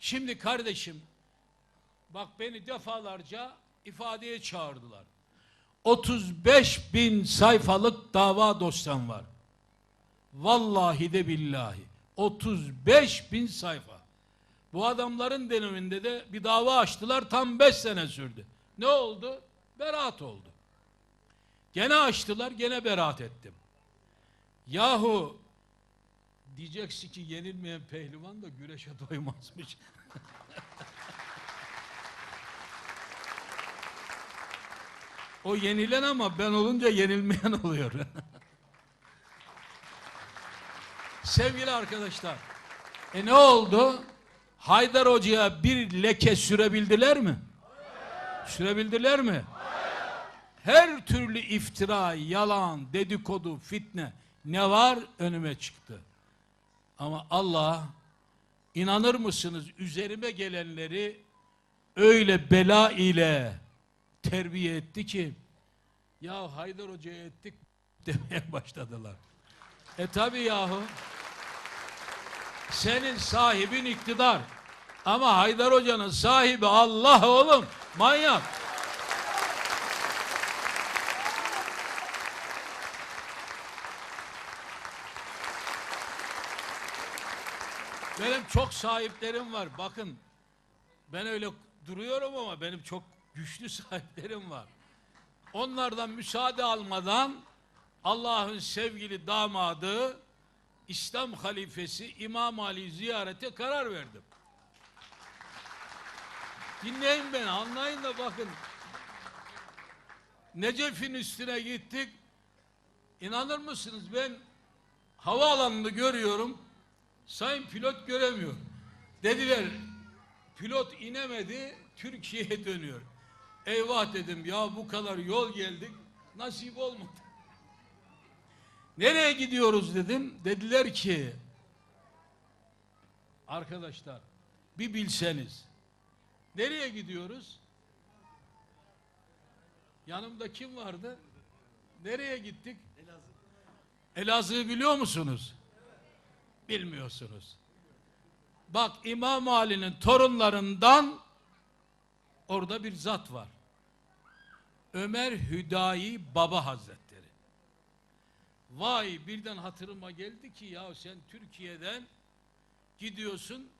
Şimdi kardeşim bak beni defalarca ifadeye çağırdılar. 35 bin sayfalık dava dosyam var. Vallahi de billahi. 35 bin sayfa. Bu adamların döneminde de bir dava açtılar tam 5 sene sürdü. Ne oldu? Beraat oldu. Gene açtılar gene beraat ettim. Yahu diyeceksin ki yenilmeyen pehlivan da güreşe doymazmış. o yenilen ama ben olunca yenilmeyen oluyor. Sevgili arkadaşlar, e ne oldu? Haydar Hoca'ya bir leke sürebildiler mi? Sürebildiler mi? Her türlü iftira, yalan, dedikodu, fitne ne var önüme çıktı. Ama Allah inanır mısınız üzerime gelenleri öyle bela ile terbiye etti ki ya Haydar Hoca'ya ettik demeye başladılar. E tabi yahu senin sahibin iktidar ama Haydar Hoca'nın sahibi Allah oğlum manyak. Benim çok sahiplerim var. Bakın ben öyle duruyorum ama benim çok güçlü sahiplerim var. Onlardan müsaade almadan Allah'ın sevgili damadı İslam halifesi İmam Ali ziyarete karar verdim. Dinleyin beni anlayın da bakın. Necef'in üstüne gittik. İnanır mısınız ben havaalanını görüyorum. Sayın pilot göremiyor. Dediler pilot inemedi Türkiye'ye dönüyor. Eyvah dedim ya bu kadar yol geldik nasip olmadı. Nereye gidiyoruz dedim. Dediler ki arkadaşlar bir bilseniz nereye gidiyoruz? Yanımda kim vardı? Nereye gittik? Elazığ'ı biliyor musunuz? Bilmiyorsunuz. Bak İmam Ali'nin torunlarından orada bir zat var. Ömer Hüdayi Baba Hazretleri. Vay birden hatırıma geldi ki ya sen Türkiye'den gidiyorsun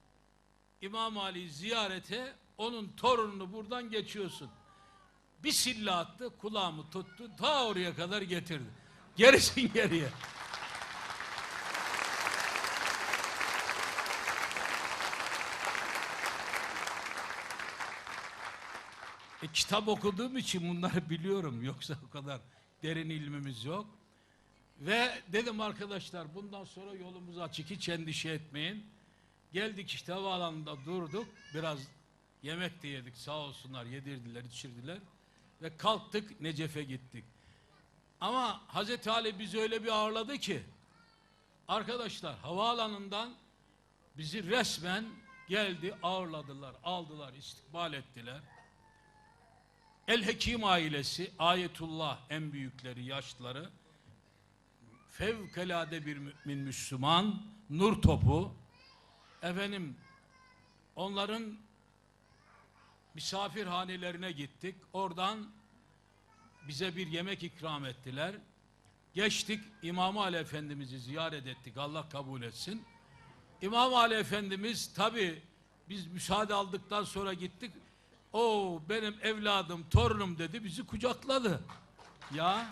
İmam Ali ziyarete onun torununu buradan geçiyorsun. Bir silla attı kulağımı tuttu ta oraya kadar getirdi. Gerisin geriye. E, kitap okuduğum için bunları biliyorum. Yoksa o kadar derin ilmimiz yok. Ve dedim arkadaşlar bundan sonra yolumuz açık hiç endişe etmeyin. Geldik işte havaalanında durduk. Biraz yemek de yedik sağ olsunlar yedirdiler içirdiler. Ve kalktık Necef'e gittik. Ama Hazreti Ali bizi öyle bir ağırladı ki arkadaşlar havaalanından bizi resmen geldi ağırladılar, aldılar, istikbal ettiler. El Hekim ailesi, Ayetullah en büyükleri, yaşlıları, fevkalade bir mümin Müslüman, nur topu, efendim onların misafirhanelerine gittik. Oradan bize bir yemek ikram ettiler. Geçtik İmam Ali Efendimiz'i ziyaret ettik. Allah kabul etsin. İmam Ali Efendimiz tabi biz müsaade aldıktan sonra gittik. O benim evladım, torunum dedi. Bizi kucakladı. Ya.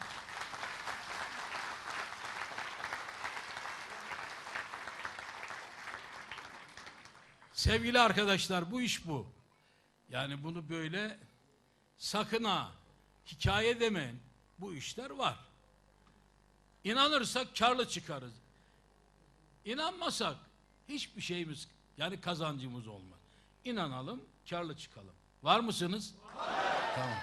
Sevgili arkadaşlar bu iş bu. Yani bunu böyle sakın ha hikaye demeyin. Bu işler var. İnanırsak karlı çıkarız. İnanmasak hiçbir şeyimiz yani kazancımız olmaz. İnanalım, karlı çıkalım. Var mısınız? Var. Tamam.